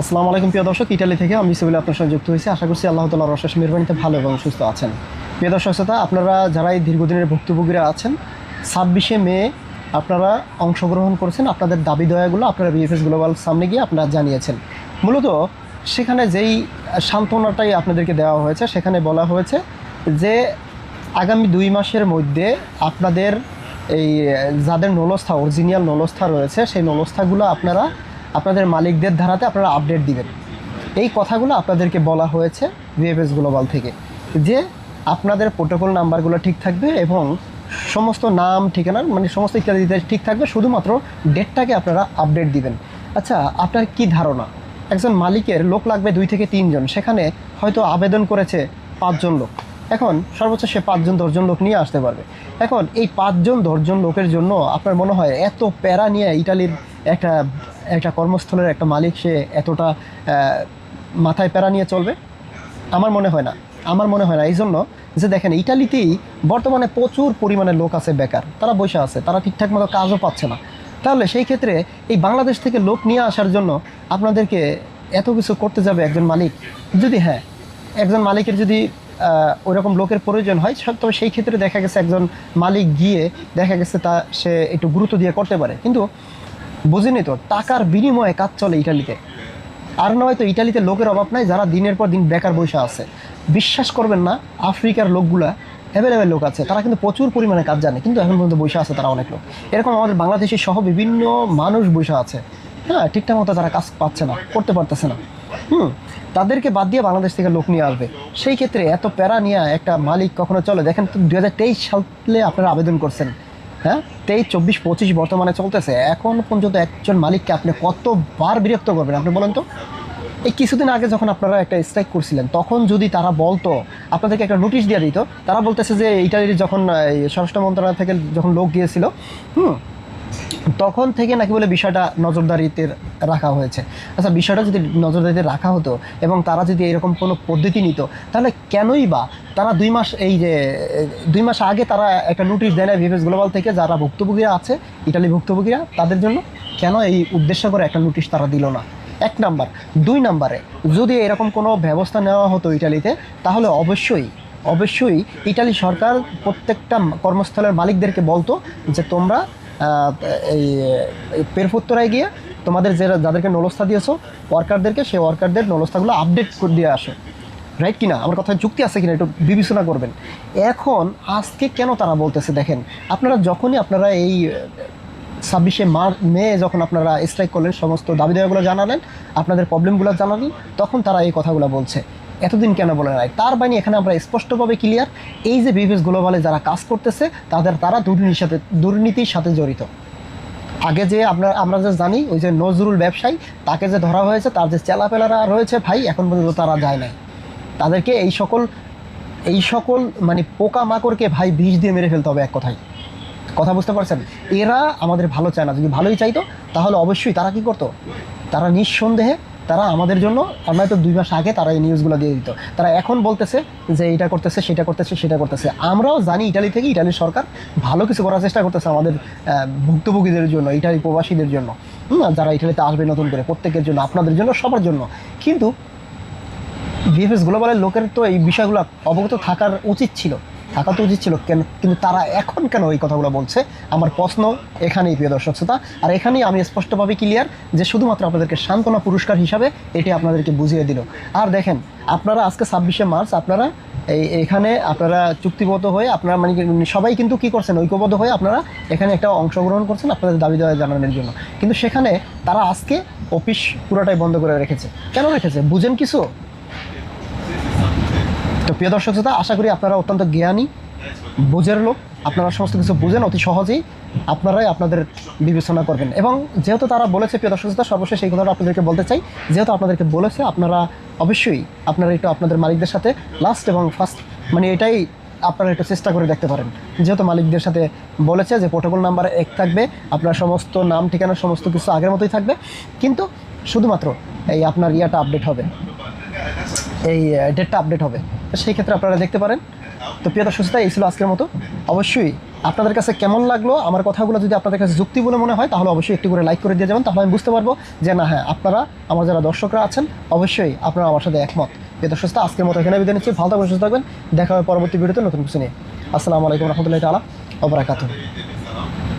আসসালামু আলাইকুম, প্রিয় দর্শক। ইটালি থেকে আমি সিভিল আপনার সঙ্গে যুক্ত হয়েছি। আশা করছি আল্লাহ তালার অশেষ মেহরবানিতে ভালো এবং সুস্থ আছেন। প্রিয় দর্শক শ্রোতা, আপনারা যারা এই দীর্ঘদিনের ভুক্তভোগীরা আছেন, ছাব্বিশে মে আপনারা অংশগ্রহণ করেছেন, আপনাদের দাবি দয়াগুলো আপনারা বিএফএস গ্লোবাল সামনে গিয়ে আপনারা জানিয়েছেন। মূলত সেখানে যেই সান্ত্বনাটাই আপনাদেরকে দেওয়া হয়েছে, সেখানে বলা হয়েছে যে আগামী দুই মাসের মধ্যে আপনাদের এই যাদের নলস্থা, অরিজিনাল নলস্থা রয়েছে, সেই নলস্থাগুলো আপনারা আপনাদের মালিকদের ধারাতে আপনারা আপডেট দিবেন। এই কথাগুলো আপনাদেরকে বলা হয়েছে ভিএফএস গ্লোবাল থেকে, যে আপনাদের প্রোটোকল নাম্বারগুলো ঠিক থাকবে এবং সমস্ত নাম, ঠিকানা মানে সমস্ত ইত্যাদি ঠিক থাকবে, শুধুমাত্র ডেটটাকে আপনারা আপডেট দিবেন। আচ্ছা আপনার কি ধারণা? একজন মালিকের লোক লাগবে দুই থেকে তিনজন সেখানে হয়তো আবেদন করেছে পাঁচজন লোক। এখন সর্বোচ্চ সে পাঁচজন, দশজন লোক নিয়ে আসতে পারবে। এখন এই পাঁচজন, দশজন লোকের জন্য আপনার মনে হয় এত প্যারা নিয়ে ইটালির একটা একটা কর্মস্থলের একটা মালিক সে এতটা মাথায় প্যারা নিয়ে চলবে? আমার মনে হয় না। আমার মনে হয় না। এই জন্য যে দেখেন ইটালিতেই বর্তমানে প্রচুর পরিমাণে লোক আছে বেকার। তারা বসে আছে তারা ঠিকঠাক মতো কাজও পাচ্ছে না। তাহলে সেই ক্ষেত্রে এই বাংলাদেশ থেকে লোক নিয়ে আসার জন্য আপনাদেরকে এত কিছু করতে যাবে একজন মালিক? যদি হ্যাঁ একজন মালিকের যদি আহ, ওইরকম লোকের প্রয়োজন হয় তবে সেই ক্ষেত্রে দেখা গেছে একজন মালিক গিয়ে দেখা গেছে তা সে একটু গুরুত্ব দিয়ে করতে পারে। কিন্তু বুঝিনি তো, টাকার বিনিময়ে কাজ চলে ইটালিতে। আর নয় তো ইটালিতে লোকের অভাব নাই, যারা দিনের পর দিন বেকার বসে আছে। বিশ্বাস করবেন না, আফ্রিকার লোকগুলা অ্যাভেলেবেল লোক আছে, তারা কিন্তু প্রচুর পরিমাণে কাজ জানে, কিন্তু এখন পর্যন্ত বসে আছে তারা অনেক লোক। এরকম আমাদের বাংলাদেশি সহ বিভিন্ন মানুষ বসে আছে। হ্যাঁ ঠিকঠাক মতো তারা কাজ পাচ্ছে না, করতে পারতেছে না। হুম, তাদেরকে বাদ দিয়ে বাংলাদেশ থেকে লোক নিয়ে আসবে। সেই ক্ষেত্রে এত প্যারা নিয়ে একটা মালিক কখনো চলে? দেখেন দু সালে আপনারা আবেদন করছেন। হ্যাঁ? তেইশ, চব্বিশ, পঁচিশ বর্তমানে চলতেছে। এখন পর্যন্ত একজন মালিককে আপনি কতবার বিরক্ত করবেন? আপনি বলেন তো। এই কিছুদিন আগে যখন আপনারা একটা স্ট্রাইক করছিলেন, তখন যদি তারা বলতো, আপনাদেরকে একটা নোটিশ দিয়ে দিত, তারা বলতেছে যে, ইটালির যখন স্বরাষ্ট্র মন্ত্রণালয় থেকে যখন লোক গিয়েছিল, হুম তখন থেকে নাকি বলে বিষয়টা নজরদারিতে রাখা হয়েছে। আচ্ছা বিষয়টা যদি নজরদারিতে রাখা হতো এবং তারা যদি এরকম কোনো পদ্ধতি নিত, তাহলে কেনই বা তারা দুই মাস এই যে, দুই মাস আগে তারা একটা নোটিশ দেয় না ভিভেস গ্লোবাল থেকে যারা ভুক্তভোগীরা আছে ইটালি ভুক্তভোগীরা, তাদের জন্য কেন এই উদ্দেশ্য করে একটা নোটিশ তারা দিল না? এক নাম্বার। দুই নাম্বারে, যদি এরকম কোনো ব্যবস্থা নেওয়া হতো ইটালিতে, তাহলে অবশ্যই অবশ্যই ইটালি সরকার প্রত্যেকটা কর্মস্থলের মালিকদেরকে বলতো যে তোমরা এই পেরফুত্তরায় গিয়ে তোমাদের যে যাদেরকে নলস্থা দিয়েছ ওয়ার্কারদেরকে সেই ওয়ার্কারদের নলস্থাগুলো আপডেট করে দিয়ে আসো। রাইট কিনা? আমার কথায় যুক্তি আছে কিনা? একটু বিবেচনা করবেন। এখন আজকে কেন তারা বলতেছে, দেখেন, আপনারা যখনই আপনারা এই, ছাব্বিশে মার্চ মে যখন আপনারা স্ট্রাইক করলেন, সমস্ত দাবি দাবিগুলো জানালেন, আপনাদের প্রবলেমগুলো জানালেন, তখন তারা এই কথাগুলো বলছে। এতদিন কেন বলে নাই? তার বাণী এখানে আমরা স্পষ্টভাবে ক্লিয়ার এই যে বিভিএস গ্লোবালে যারা কাজ করতেছে, তাদের, তারা দুর্নীতির সাথে দুর্নীতির সাথে জড়িত। আগে যে আমরা আমরা যে জানি, ওই যে নজরুল ব্যবসায়ী, তাকে যে ধরা হয়েছে, তার যে চেলাপেলারা রয়েছে ভাই, এখন পর্যন্ত তারা যায় নাই। তাদেরকে এই সকল এই সকল মানে পোকা মাকড়কে ভাই বিষ দিয়ে মেরে ফেলতে হবে এক কথায়। কথা বুঝতে পারছেন? এরা আমাদের ভালো চায় না। যদি ভালোই চাইতো, তাহলে অবশ্যই তারা কি করতো? তারা নিঃসন্দেহে তারা আমাদের জন্য, আমরা তো দুই মাস আগে তারা এই নিউজগুলো দিয়ে দিত। তারা এখন বলতেছে যে এটা করতেছে, সেটা করতেছে সেটা করতেছে। আমরাও জানি ইটালি থেকে ইটালির সরকার ভালো কিছু করার চেষ্টা করতেছে আমাদের ভুক্তভোগীদের জন্য, ইটালি প্রবাসীদের জন্য। যারা ইটালিতে আসবে নতুন করে, প্রত্যেকের জন্য, আপনাদের জন্য, সবার জন্য। কিন্তু ভিএফএস গ্লোবালের লোকের তো এই বিষয়গুলো অবগত থাকার উচিত ছিল। থাকা তো উচিত ছিল কেন? কিন্তু তারা এখন কেন এই কথাগুলো বলছে? আমার প্রশ্ন এখানেই, প্রিয় দর্শক শ্রোতা। আর এখানেই আমি স্পষ্টভাবে ক্লিয়ার যে শুধুমাত্র আপনাদেরকে সান্ত্বনা পুরস্কার হিসাবে এটি আপনাদেরকে বুঝিয়ে দিল। আর দেখেন, আপনারা আজকে ছাব্বিশে মার্চ, আপনারা এই, এখানে আপনারা চুক্তিবদ্ধ হয়ে আপনারা মানে কি সবাই কিন্তু কি করছেন? ঐক্যবদ্ধ হয়ে আপনারা এখানে একটা অংশগ্রহণ করছেন আপনাদের দাবি দেওয়া জানানোর জন্য। কিন্তু সেখানে তারা আজকে অফিস পুরোটাই বন্ধ করে রেখেছে। কেন রেখেছে? বুঝেন কিছু? তো প্রিয় দর্শক শ্রোতা, আশা করি আপনারা অত্যন্ত জ্ঞানী, বুঝের লোক। আপনারা সমস্ত কিছু বুঝেন, অতি সহজেই আপনারাই আপনাদের বিবেচনা করবেন। এবং যেহেতু তারা বলেছে, প্রিয় দর্শক শ্রোতা, সর্বশেষ এই কথাটা আপনাদেরকে বলতে চাই। যেহেতু আপনাদেরকে বলেছে, আপনারা অবশ্যই আপনারা একটু আপনাদের মালিকদের সাথে লাস্ট এবং ফার্স্ট মানে এটাই আপনারা একটু চেষ্টা করে দেখতে পারেন। যেহেতু মালিকদের সাথে বলেছে যে প্রোটোকল নাম্বার এক থাকবে, আপনার সমস্ত নাম, ঠিকানা, সমস্ত কিছু আগের মতোই থাকবে। কিন্তু শুধুমাত্র এই আপনার ইয়াটা আপডেট হবে। এই ডেটটা আপডেট হবে। সেই ক্ষেত্রে আপনারা দেখতে পারেন। তো প্রিয় দর্শক শ্রোতা, এই ছিল আজকের মতো। অবশ্যই আপনাদের কাছে কেমন লাগল আমার কথাগুলো যদি আপনাদের কাছে যুক্তি বলে মনে হয় তাহলে অবশ্যই একটু করে লাইক করে দিয়ে যাবেন তাহলে আমি বুঝতে পারব যে না হ্যাঁ আপনারা আমার যারা দর্শকরা আছেন অবশ্যই আপনারা আমার সাথে একমত। প্রিয় দর্শক শ্রোতা, আজকের মতো এখানে বিদায় নিচ্ছি। ভালো থাকবেন সুস্থ থাকবেন। দেখা হবে পরবর্তী ভিডিওতে নতুন কিছু নিয়ে। আসসালামু আলাইকুম রহমতুল্লাহ তালা অবরাকাতুহ